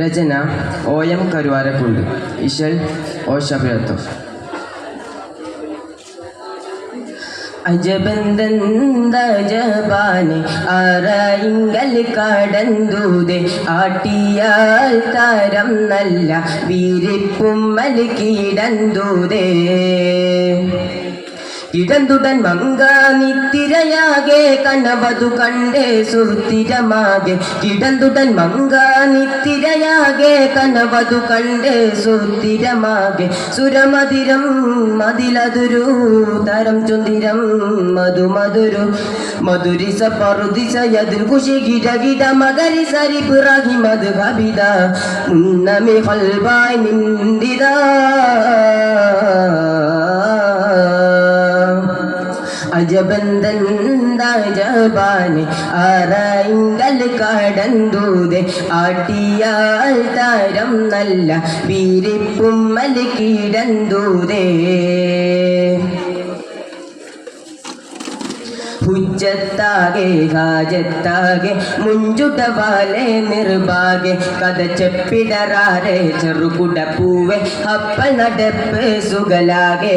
രചന O M Karuvarakundu. ഇഷൽ ഒ ശബരത്വം അജബന്തജബാനെ അറയിങ്കൽ കടന്തൂതെ ആട്ടിയാൽ താരം നല്ല വീരിപ്പുമ്മൽ കിടന്തൂതേ. ഇടന്തുടൻ മങ്കാനിത്തിരയാകെ നിത്തിരയാകെ കണവതു കണ്ടേ സുത്തിരമാകെ ഇടന്തുടൻ മങ്കാനിത്തിരയാകെ നിത്തിരയാകെ കണവതു കണ്ടേ സുത്തിരമാകെ സുരമതിരം മതിലതുരു തരം ചുന്തിരം മധു മധുരു മധുരിസ പറുദിസ യതിർ കുശി ഗിട മകരി സരി പിറകി മധു കവിത മുന്നമി ഫൽവായ് നിന്ദിതാ അജബന്തജബാന് അറയിങ്കൽ കടന്തൂതെ ആട്ടിയാൽ താരം നല്ല വീരിപ്പുമ്മൽ കിടന്തൂതേ. ഹുജ്ജത്താകെ ഹാജത്താകെ മുഞ്ചുടവാലെ നിർഭാഗെ കഥച്ചപ്പിടറാറെ ചെറുകുട പൂവെ അപ്പ നടപ്പ് സുഗലാകെ